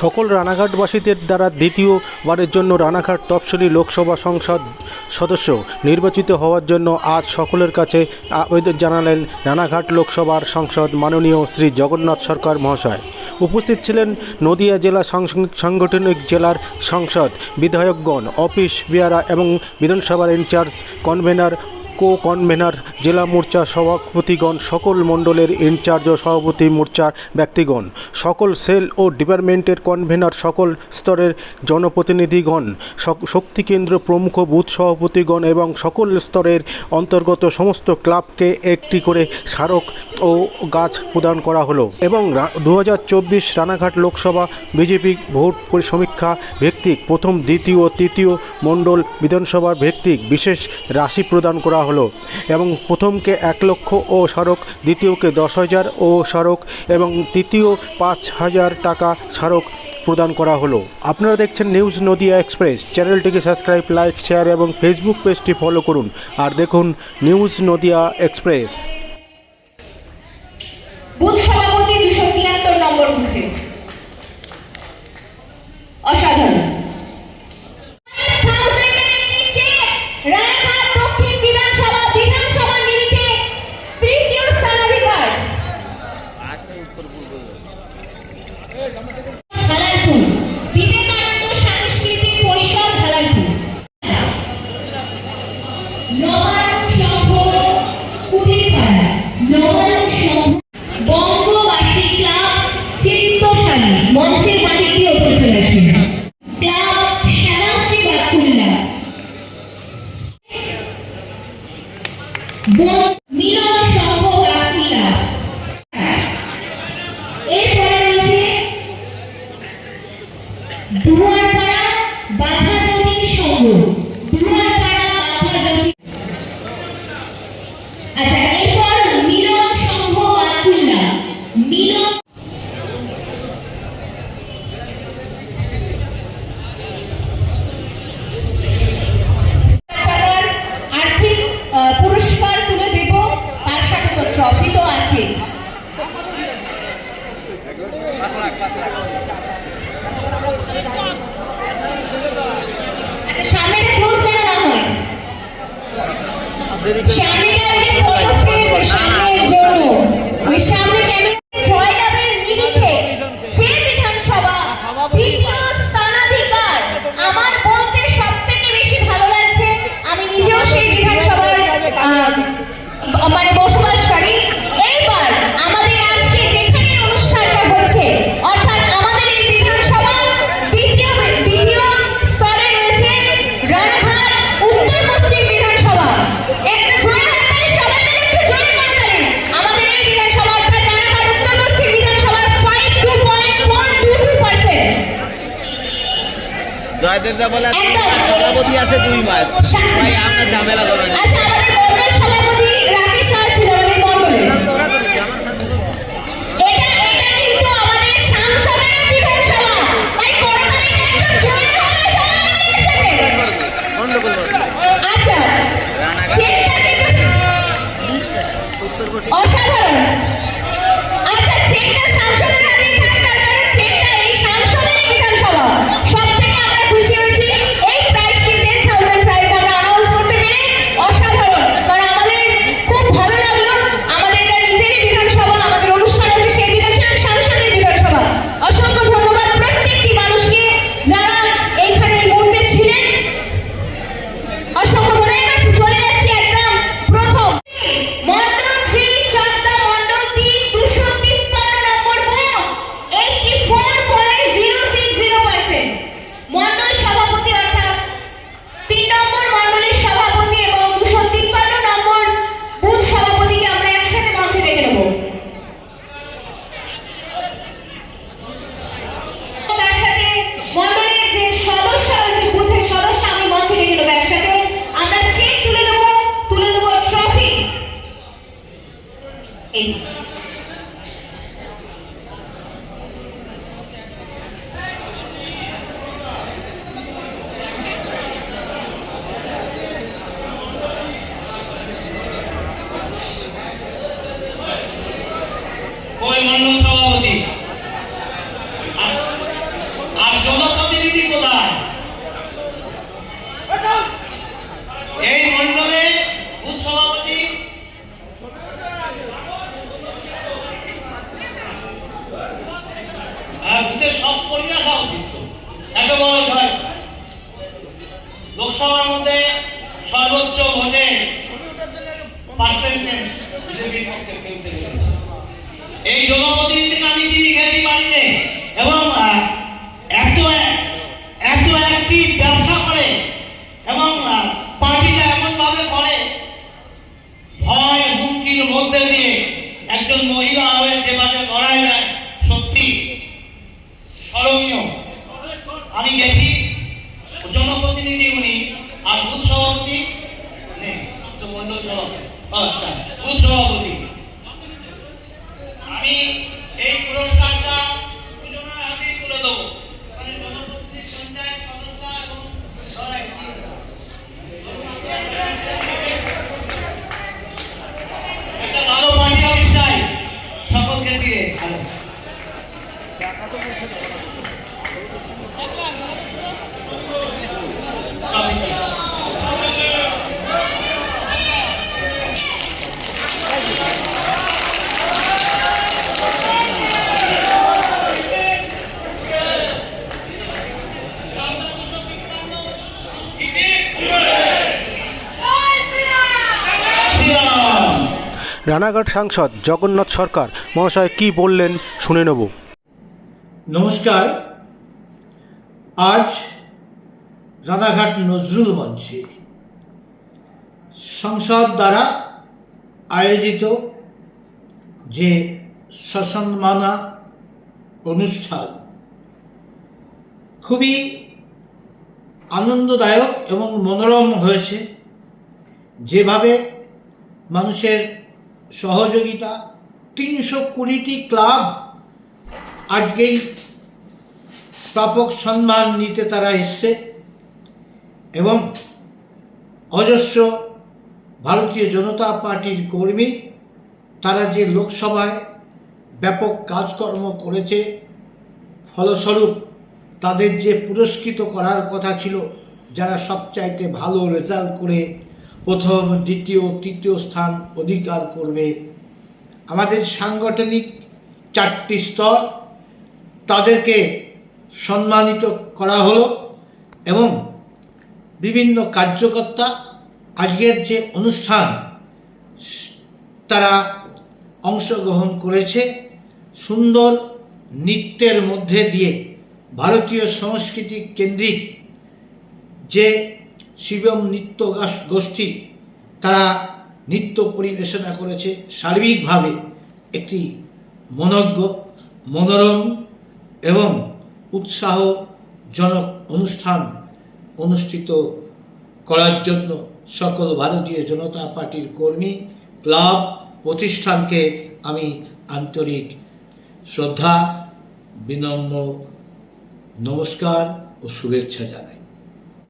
সকল রানাঘাটবাসীদের দ্বারা দ্বিতীয়বারের জন্য রানাঘাট তফসিলি লোকসভা সংসদ সদস্য নির্বাচিত হওয়ার জন্য আজ সকলের কাছে আবেদন জানালেন রানাঘাট লোকসভার সংসদ মাননীয় শ্রী জগন্নাথ সরকার মহাশয়। উপস্থিত ছিলেন নদিয়া জেলা সাংগঠনিক জেলার সংসদ, বিধায়কগণ, অফিস বিয়ারা এবং বিধানসভার ইনচার্জ, কনভেনার কো কনভেনার, জেলা মোর্চা সভাপতিগণ, সকল মণ্ডলের ইনচার্জ ও সভাপতি মোর্চার ব্যক্তিগণ, সকল সেল ও ডিপার্টমেন্টের কনভেনার, সকল স্তরের জনপ্রতিনিধিগণ শক- শক্তি কেন্দ্র প্রমুখ বুথ সভাপতিগণ এবং সকল স্তরের অন্তর্গত সমস্ত ক্লাবকে একটি করে স্মারক ও গাছ প্রদান করা হলো এবং দু হাজার চব্বিশ রানাঘাট লোকসভা বিজেপি ভোট সমীক্ষা ভিত্তিক প্রথম, দ্বিতীয় ও তৃতীয় মণ্ডল বিধানসভার ভিত্তিক বিশেষ রাশি প্রদান করা হলো এবং প্রথমকে এক লক্ষ ও স্মারক দ্বিতীয়কে দশ হাজার ও স্মারক এবং তৃতীয় পাঁচ হাজার টাকা স্মারক প্রদান করা হলো। আপনারা দেখছেন নিউজ নদিয়া এক্সপ্রেস। চ্যানেলটিকে সাবস্ক্রাইব, লাইক, শেয়ার এবং ফেসবুক পেজটি ফলো করুন। আর দেখুন নিউজ নদিয়া এক্সপ্রেস। অসাধারণ। হয়। সামনেটা ফটো ফ্রেম সামনের জন্য ওই সামনে জয়দেবদা বলে আছে দুই মাস ভাই আমরা ঝামেলা করেন আচ্ছা জনপ্রতিনিধি কোথায় এই মণ্ডলে বুথ আর বুথে সব কর্মী আসা উচিত এত বড় জয় লোকসভার মধ্যে সর্বোচ্চ ভোটে পার্সেন্টেজ বিজেপির পক্ষে এই জনপ্রতিনিধিকে আমি চিনি গেছি বাড়িতে এবং আহ, এত এত একটি ব্যবসা করে এবং আহ, পার্টিটা এমনভাবে করে ভয় হুমকির মধ্যে দিয়ে একজন মহিলা হয়ে যেভাবে লড়াই দেয় সত্যি স্মরণীয় আমি গেছি জনপ্রতিনিধি উনি আর বুথ সভাপতি? নেই। তো মন্ডল সভাপতি। আচ্ছা বুথ সভাপতি আমি এই পুরস্কারটা দুজনের হাতেই তুলে দেবো মানে জনপ্রতিনিধি পঞ্চায়েত সদস্য এবং সবাই একটা ভালো পার্টি অফিস চাই সকলকে দিয়ে ভালো শ্রীরাম রানাঘাট সাংসদ জগন্নাথ সরকার। মহাশয়, কি বললেন? শুনে নেব। নমস্কার। আজ রানাঘাট নজরুল মঞ্চে সংসদ দ্বারা আয়োজিত যে সসম্মানা অনুষ্ঠান খুবই আনন্দদায়ক এবং মনোরম হয়েছে। যেভাবে মানুষের সহযোগিতা তিনশো কুড়িটি ক্লাব আজকেই প্রাপক সম্মান নিতে তারা এসছে এবং অজস্র ভারতীয় জনতা পার্টির কর্মী তারা যে লোকসভায় ব্যাপক কাজকর্ম করেছে, ফলস্বরূপ তাদের যে পুরস্কৃত করার কথা ছিল, যারা সবচাইতে ভালো রেজাল্ট করে প্রথম, দ্বিতীয়, তৃতীয় স্থান অধিকার করবে। আমাদের সাংগঠনিক চারটি স্তর, তাদেরকে সম্মানিত করা হলো এবং বিভিন্ন কার্যকর্তা আজকের যে অনুষ্ঠান, তারা অংশগ্রহণ করেছে। সুন্দর নৃত্যের মধ্যে দিয়ে ভারতীয় সংস্কৃতি কেন্দ্রিক যে শিবম নৃত্য গোষ্ঠী তারা নৃত্য পরিবেশনা করেছে সার্বিকভাবে একটি মনজ্ঞ, মনোরম এবং উৎসাহজনক অনুষ্ঠান অনুষ্ঠিত করার জন্য সকল ভারতীয় জনতা পার্টির কর্মী, ক্লাব, প্রতিষ্ঠানকে আমি আন্তরিক শ্রদ্ধা, বিনম্র নমস্কার ও শুভেচ্ছা জানাই।